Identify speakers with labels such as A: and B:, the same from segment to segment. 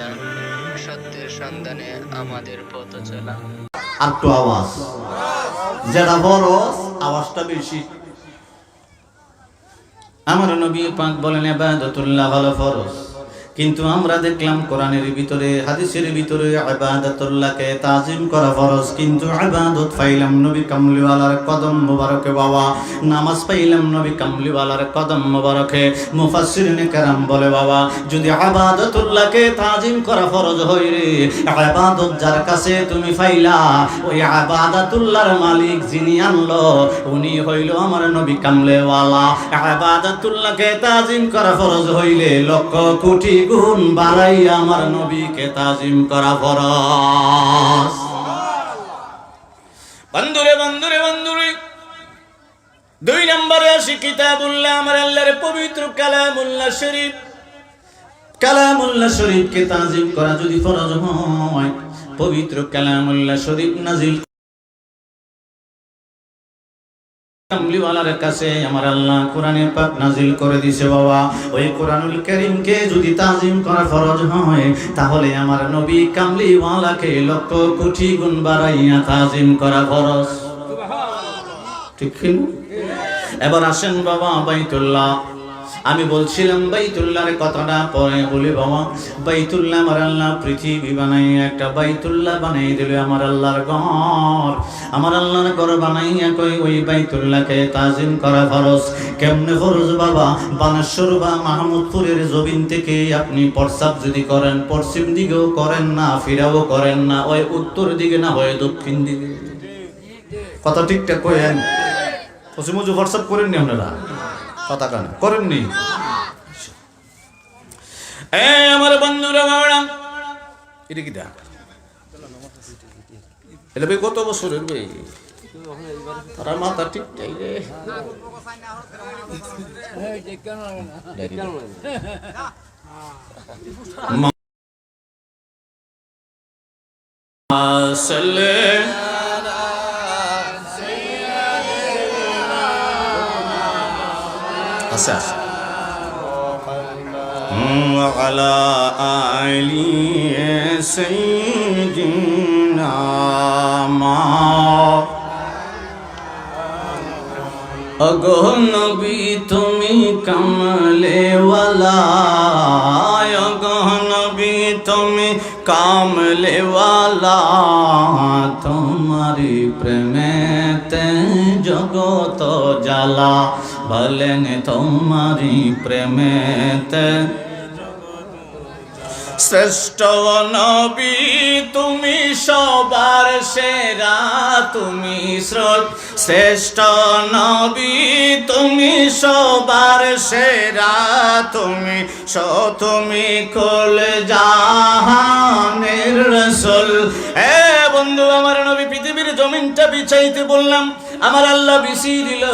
A: লইয়া সত্যের সন্ধানে আমাদের পথ চলা।
B: একটু আওয়াজ। যেটা বড় আওয়াজটা বেশি। আমার নবী পাক বলেন ইবাদতুল্লাহ ভালো ফরজ। কিন্তু আমরা দেখলাম কোরআনের ভিতরে, হাদিসের ভিতরে ইবাদতুল্লাহকে তাজিম করা ফরজ, কিন্তু ইবাদত পাইলাম নবী কামলিওয়ালার কদম মোবারকে বাবা। নামাজ পাইলাম নবী কামলিওয়ালার কদম মোবারকে। মুফাসসিরিনে কেরাম বলে বাবা, যদি ইবাদতুল্লাহকে তাজিম করা ফরজ হয় রে, ইবাদত যার কাছে তুমি পাইলা ওই ইবাদতুল্লাহর মালিক যিনি আনলো, উনি হইল আমার নবী কামলেওয়ালা। ইবাদতুল্লাহকে তাজিম করা ফরজ হইলে লক্ষ কোটি গুণ বাড়াই আমার নবীকে তাজিম করা ফরজ।
C: বন্ধুরে বন্ধুরে বন্ধুরে, দুই নম্বরে আসি কিতাবুল্লাহ, আমার আল্লাহর পবিত্র কালামুল্লাহ শরীফ।
B: কালামুল্লাহ শরীফকে তাজিম করা যদি ফরজ হয়, পবিত্র কালামুল্লাহ শরীফ নাজিল কামলিওয়ালার কাছে আমার আল্লাহ কোরআনে পাক নাজিল করে দিছে বাবা। ওই কোরআনুল করিমকে যদি তাজিম করা ফরজ হয় তাহলে আমার নবী কামলিওয়ালাকে লক্ষ কোটি গুণ বাড়াইয়া তাজিম করা ফরজ। ঠিক এবার আসেন বাবা বাইতুল্লাহ। আমি বলছিলাম, বাইতুল্লাহর কথাটা পরে বলি বাবা, বাইতুল্লাহ আমার আল্লাহ পৃথিবী বানাই একটা বাইতুল্লাহ বানাই দিল আমার আল্লাহর ঘর। আমার আল্লাহর ঘর বানাইয়া কই, ওই বাইতুল্লাহকে তাজিম করা ফরজ। কেমনে ফরজ বাবা? বানেশ্বর বা মাহমুদপুরের জবিন থেকে আপনি প্রস্রাব যদি করেন, পশ্চিম দিকেও করেন না, ফিরাও করেন না, ওই উত্তর দিকে না হয় দক্ষিণ দিকে। কথা ঠিকঠাক করেন পশ্চিম হোয়াটসঅ্যাপ করেননি আপনারা? কথা কেন, করেননি?
C: আমার বন্ধুরা বাবা এটা কি দেখ? এটা ভাই কত বছরের ভাই?
B: তারা মাথা ঠিক আচ্ছা وعلى آل سيدنا ما অগো নবী তুমি কামলেওয়ালা অগো নবী তুমি কামলেওয়ালা তোমারি প্রেমেতে জগত জ্বালা বলেন তোমারি প্রেমেতে। শ্রেষ্ঠ নবী, তুমি সবার সেরা, তুমি স্রোত। শ্রেষ্ঠ নবী, তুমি সবার সেরা, তুমি স তুমি কল জাহানের রসুল।
C: এ বন্ধু, আমার নবী পৃথিবীর জমিনটা বিছাইতে বললাম আমার আল্লাহ বিছিয়ে দিল,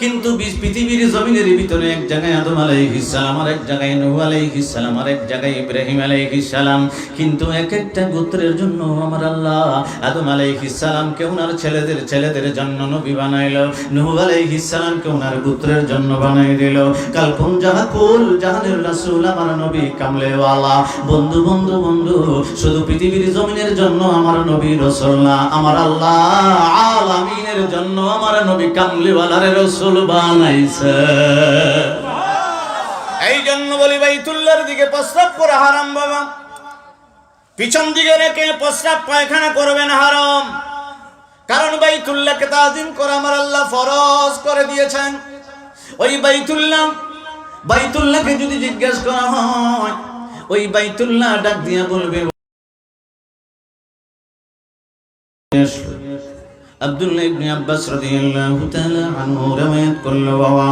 B: কিন্তু পৃথিবীর জমিনের ভিতরে এক জায়গায় আদম আলাইহিস সালাম আর এক জায়গায় নূহ আলাইহিস সালাম আর এক জায়গায় ইব্রাহিম আলাইহিস সালাম। কিন্তু এক একটা গোত্রের জন্য আমার আল্লাহ আদম আলাইহিস সালামকে ওনার ছেলেদের ছেলেদের জন্য নবী বানাইলো, নূহ আলাইহিস সালামকে ওনার গোত্রের জন্য বানাই দিল। কাল কোন জাহা কুল জাহানের রাসূল আমার নবী কামলেওয়ালা। বন্ধু বন্ধু বন্ধু, শুধু পৃথিবীর জমিনের জন্য আমার নবী রসুল না, আমার আল্লাহ আলামিনের জন্য আমার নবী কামলিওয়ালার রসুল বানাইছে।
C: এই জন্য বলি বাইতুল্লার দিকে প্রস্রাব করা হারাম, বাবা। পিছন দিকে রেখে প্রস্রাব পায়খানা করবেন হারাম। কারণ বাইতুল্লাহকে তাজিম করা আমার আল্লাহ ফরজ করে দিয়েছেন।
B: ওই বাইতুল্লাহ, বাইতুল্লাহকে যদি জিজ্ঞেস করা হয়, ওই বাইতুল্লাহ ডাক দিয়া বলবে আব্দুল্লাহ ইবনে আব্বাস রাদিয়াল্লাহু তাআলা আনহু রওয়ায়াত করল, বাবা।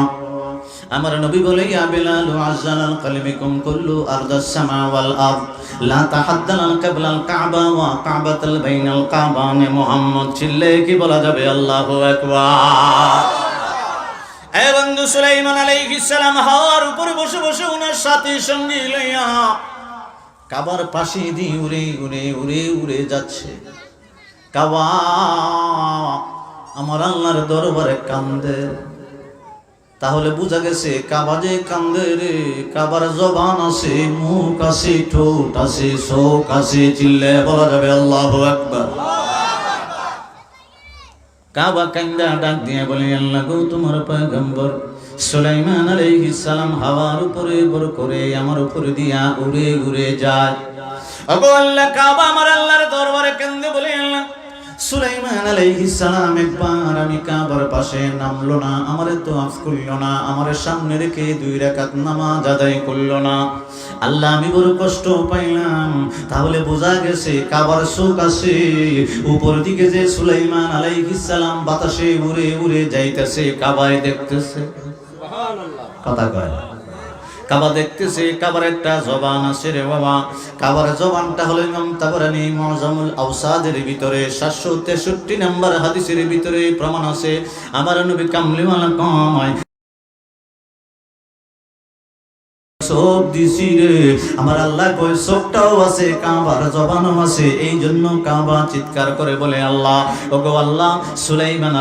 B: আমার নবী বলে, ইয়া বিলাল আযালাল কলবিকুম কুল্লু আরদাস সামা ওয়াল আরদ, লা তাহাদ্দাল কিবলাল কাবা ওয়া কাবাতাল বাইনাল কাবানে, মুহাম্মদ চিল্লে কি বলা যাবে? আল্লাহু আকবার।
C: এ বন্ধু সুলাইমান আলাইহিস সালাম, হাওয়ার উপরে বসে বসে ওনার সাথী সঙ্গী লইয়া
B: কাবার পাশে দিয়ে উড়ে উড়ে উড়ে উড়ে যাচ্ছে। আমার আল্লাহর দরবারে কান্দে। তাহলে বোঝা গেছে, কাবা যে কান্দে রে, কাবার জবান আছে মুখ আছে ঠোঁট আছে আছে চিল্লে বলা যাবে আল্লাহ একবার কাবা কান্দা ডাক দিয়ে বলে, আল্লাহ গো তোমার পয়গম্বর, সুলাইমান সালাম হাওয়ার উপরে বর করে আমার উপরে দিয়া উড়ে উড়ে যায়।
C: আল্লাহ, কাবা আমার আল্লাহর দরবারে
B: সুলাইমান আলাইহিস সালাম একবার আমি কাবার পাশে নামলো না আমারে তো আফ করল না আমার সামনে রেখে দুই রাকাত নামাজ আদায় করল না। আল্লাহ আমি বড় কষ্ট পাইলাম। তাহলে বোঝা গেছে কাবার শোক আছে উপর দিকে যে সুলাইমান আলাইহিস সালাম বাতাসে উড়ে উড়ে যাইতেছে কাবায় দেখতেছে। কথা কয় কাবা দেখতেছে, কাবার একটা জবান আছে রে বাবা। কাবার জবানটা হলো ইমাম তাবরানি মুআজামুল আওসাদের ভিতরে 763 নম্বর হাদিসের ভিতরে প্রমাণ আছে। আমার নবী কামলিমালা কয় সব দিছি রে। আমার আল্লাহ কয়, সবটাও আছে, কাবার আছে। এই জন্য কাবা চিৎকার করে বলে আল্লাহ, ওগো আল্লাহ, সুলাইমান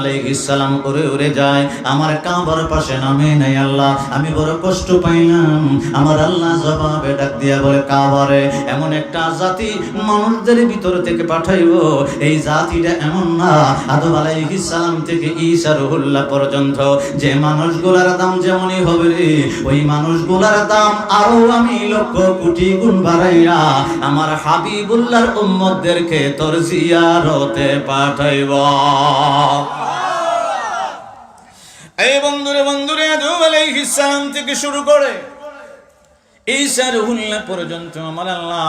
B: করে উড়ে যায়। আমার কাবার পাশে নামে নাই আল্লাহ। আমি বড় কষ্ট পাইলাম। আমার আল্লাহ জবাবে ডাক দিয়া বলে কাবারে এমন একটা জাতি মানুষদের ভিতর থেকে পাঠাইবো। এই জাতিটা এমন না। আদম আলাইহিস সালাম থেকে ঈসা রুহুল্লাহ পর্যন্ত যে মানুষগুলার দাম যেমনই হবে রে, ওই মানুষগুলার দাম আরও আমি লক্ষ কোটি গুণ বাড়াইয়া আমার তোর জিয়ারতে পাঠাইব।
C: এই বন্ধুরে বন্ধুরে আদম আলাইহিস থেকে শুরু করে ঈসা রুহুল্লাহ পর্যন্ত আমার আল্লাহ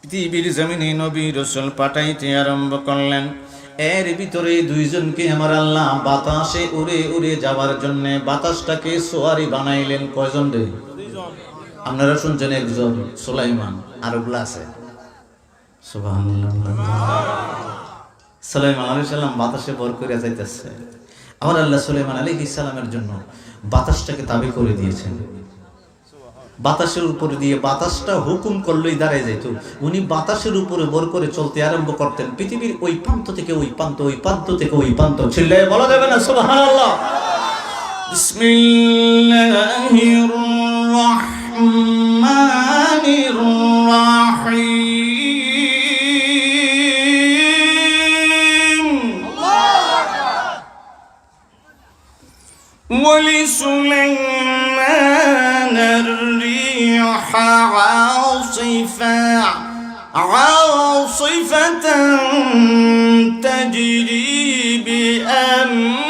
C: পৃথিবীর জমিনে নবী রসুল পাঠাইতে আরম্ভ করলেন।
B: এর ভিতরে দুইজনকে আমার আল্লাহ বাতাসে উড়ে উড়ে যাওয়ার জন্য বাতাসটাকে সোয়ারি বানাইলেন কয়জন রে? আপনারা শুনছেন একজন, সুলাইমান, আর ওগুলা আছে। সুলাইমান আলাইহিস সালাম বাতাসে ভর করে যাইতেছে। আমার আল্লাহ সুলাইমান আলাইহিস সালামের জন্য বাতাসটাকে তাবি করে দিয়েছেন। বাতাসের উপরে দিয়ে বাতাসটা হুকুম করলেই দাঁড়ায় যেত উনি বাতাসের উপরে বর করে চলতে আরম্ভ করতেন পৃথিবীর ওই প্রান্ত থেকে ওই প্রান্ত ওই প্রান্ত থেকে ওই প্রান্ত ছিল বলা যাবে না সুবহানাল্লাহ
C: বিসমিল্লাহির রহমানির রহিম ولسليمان الريح عاصفا عاصفة تجري بأمره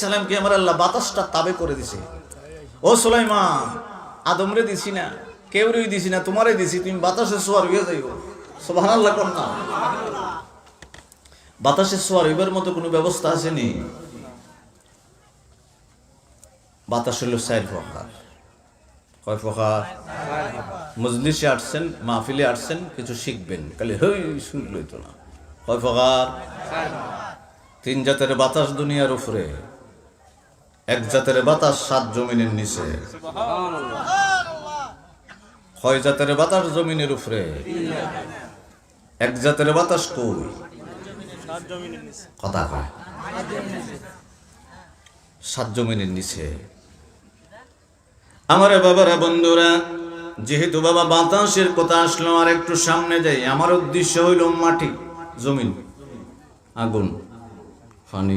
B: সালামকে আমার আল্লাহ বাতাসটা তাবে করে দিছে। ও সুলাইমান, আদমরে দিছি না, কেউরেই দিছি না, তোমারে দিছি, তুমি বাতাসে সোয়ার হয়ে যাইব সুবহানাল্লাহ কোন না। বাতাসে সোয়ার হইবার মতো কোনো ব্যবস্থা আসেনি বাতাস চার প্রকার। কয় প্রকার? মজলিসে মাহফিলে আসছেন, কিছু শিখবেন। খালি হই, শুনলই তো না। কয় প্রকার? তিন জাতের বাতাস দুনিয়ার উপরে। এক জাতের বাতাস সাত জমিনের নিচে। ছয় জাতের বাতাস জমিনের উপরে? এক জাতের বাতাস কই? কথা কয়। সাত জমিনের নিচে। আমারে বাবারা বন্ধুরা যেহেতু বাবা বাতাসের কথা আসলো আর একটু সামনে যাই আমার উদ্দেশ্য হইল মাটি জমিন আগুন ফানি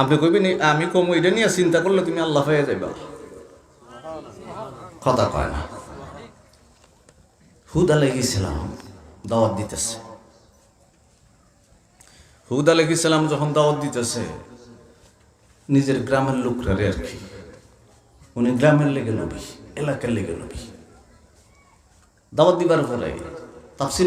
B: আপনি কইবেন, আমি কম, এটা নিয়ে চিন্তা করলে তুমি আল্লাহ হয়ে যাইবা। কথা কয় না। হুদ আলাইহিসসালাম দাওয়াত দিতেছে। হুদ আলহিসাম যখন দাওয়াত দিতেছে, নিজের গ্রামের লোকরারে আর কি। উনি গ্রামের লেগে নবী, এলাকার লেগে নবী। দাওয়াত দিবার পরে তাফসির